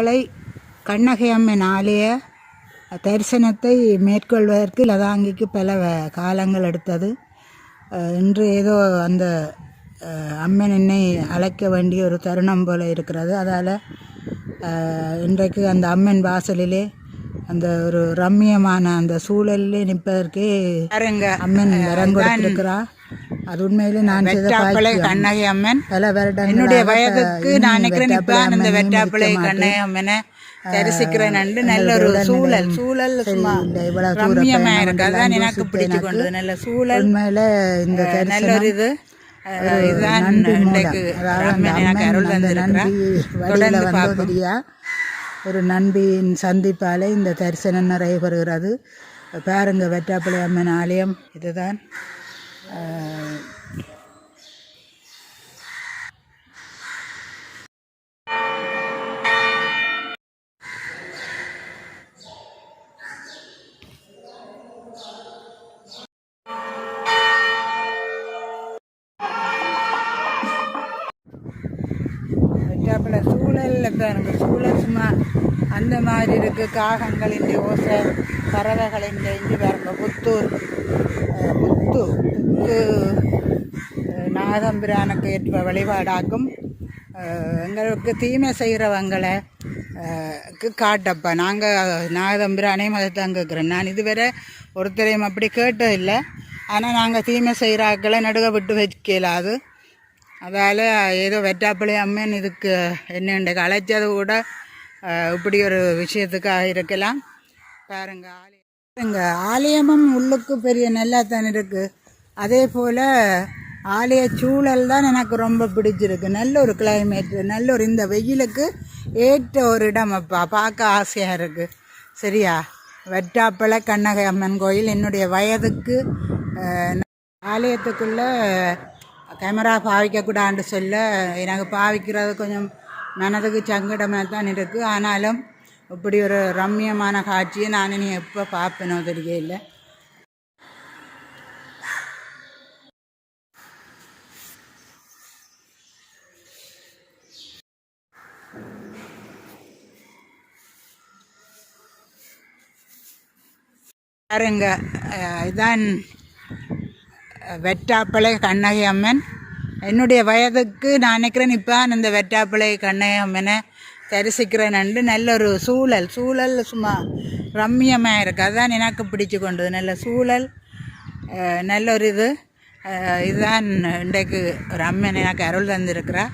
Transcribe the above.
வெட்டாப்பளை கண்ணகை அம்மன் ஆலய தரிசனத்தை மேற்கொள்வதற்கு லதாங்கிக்கு பல காலங்கள் எடுத்தது. இன்று ஏதோ அந்த அம்மன் என்னை அழைக்க வேண்டிய ஒரு தருணம் போல இருக்கிறது. அதால் இன்றைக்கு அந்த அம்மன் வாசலிலே அந்த ஒரு ரம்மியமான அந்த சூழலிலே நிற்பதற்கே அம்மன் வரம் கொடுத்திருக்கிறா அது உண்மையிலே நான் வெட்டாப்பளை. கண்ணகி அம்மன். பல வருடங்களாக என்னுடைய வயதுக்கு நான் நினைக்கிறேன் இப்ப வெட்டாப்பளை அந்த அம்மனை வெட்டாப்பளை. கண்ணகி அம்மனை தரிசிக்கிறேன் நண்டு நல்ல ஒரு சூழல் சூழல் சும்மா பயணம் இருக்கு. அதான் எனக்கு பிடிச்சு கொண்டது. நல்ல சூழல் உண்மையில இந்த நல்ல ஒரு இது. இதுதான். இன்றைக்கு அம்மன் எனக்கு அருள் அந்த தந்திருக்கிறா நன்றி வழியில தொடர்ந்து பார்ப்போம். ஒரு நன்றியின் சந்திப்பாலே இந்த தரிசனம் நிறைவேறுகிறது பாருங்க வெட்டாப்பள்ளி அம்மன் ஆலயம் இதுதான். அஹ், வெட்டாப்பளை சூழலில் பாருங்க. சூழல் சும்மா அந்த மாதிரி இருக்குது காகங்களின் ஓசை பறவைகளின் இஞ்சி பாருங்க. புத்தூர். புத்தூர். நாதம்பிரானுக்கு புத்து நாகம்பிரானுக்கு வழிபாடாக்கும் எங்களுக்கு தீமை செய்கிறவங்களை காட்டப்பா. நாங்கள் நாகதம்பிரானையும் மதத்தான் கேட்குறோம் நான் இதுவரை ஒருத்தரையும் அப்படி கேட்டதில்லை ஆனால் நாங்கள் தீமை செய்கிறாக்களை நடுக விட்டு வைக்கலாது. அதால் ஏதோ வெட்டாப்பிள்ளை அம்மன் இதுக்கு என்ன அழைச்சது கூட இப்படி ஒரு விஷயத்துக்காக இருக்கலாம். பாருங்க ஆலயம். பாருங்க ஆலயமும் உள்ளுக்கு பெரிய நல்லா தான் இருக்குது அதே போல் ஆலய சூழல் தான் எனக்கு ரொம்ப பிடிச்சிருக்கு. நல்ல ஒரு கிளைமேட் நல்ல ஒரு இந்த வெயிலுக்கு ஏற்ற ஒரு இடம் அப்பா. பார்க்க ஆசையாக இருக்குது சரியா? வெட்டாப்பளை கண்ணகை அம்மன் கோயில் என்னுடைய வயதுக்கு ஆலயத்துக்குள்ளே கேமரா பாவிக்கக்கூடாதுன்னு சொல்ல எனக்கு பாவிக்கிறது கொஞ்சம் மனதுக்கு சங்கடமாக தான் இருக்குது ஆனாலும் இப்படி ஒரு ரம்மியமான காட்சியை நான் இனி எப்போ பார்ப்பேனோ தெரியல பாருங்க இதான் வெட்டாப்பிளை கண்ணகி அம்மன். என்னுடைய வயதுக்கு நான் நினைக்கிறேன் இப்போ இந்த வெட்டாப்பிளை கண்ணகி அம்மனை தரிசிக்கிறேன் நண்டு நல்ல ஒரு சூழல். சூழல் சும்மா ரம்மியமாக இருக்குது அதுதான் எனக்கு பிடிச்சு கொண்டது. நல்ல சூழல் நல்ல ஒரு இது. இதுதான் இன்றைக்கு ஒரு அம்மன் எனக்கு அருள் தந்திருக்கிறா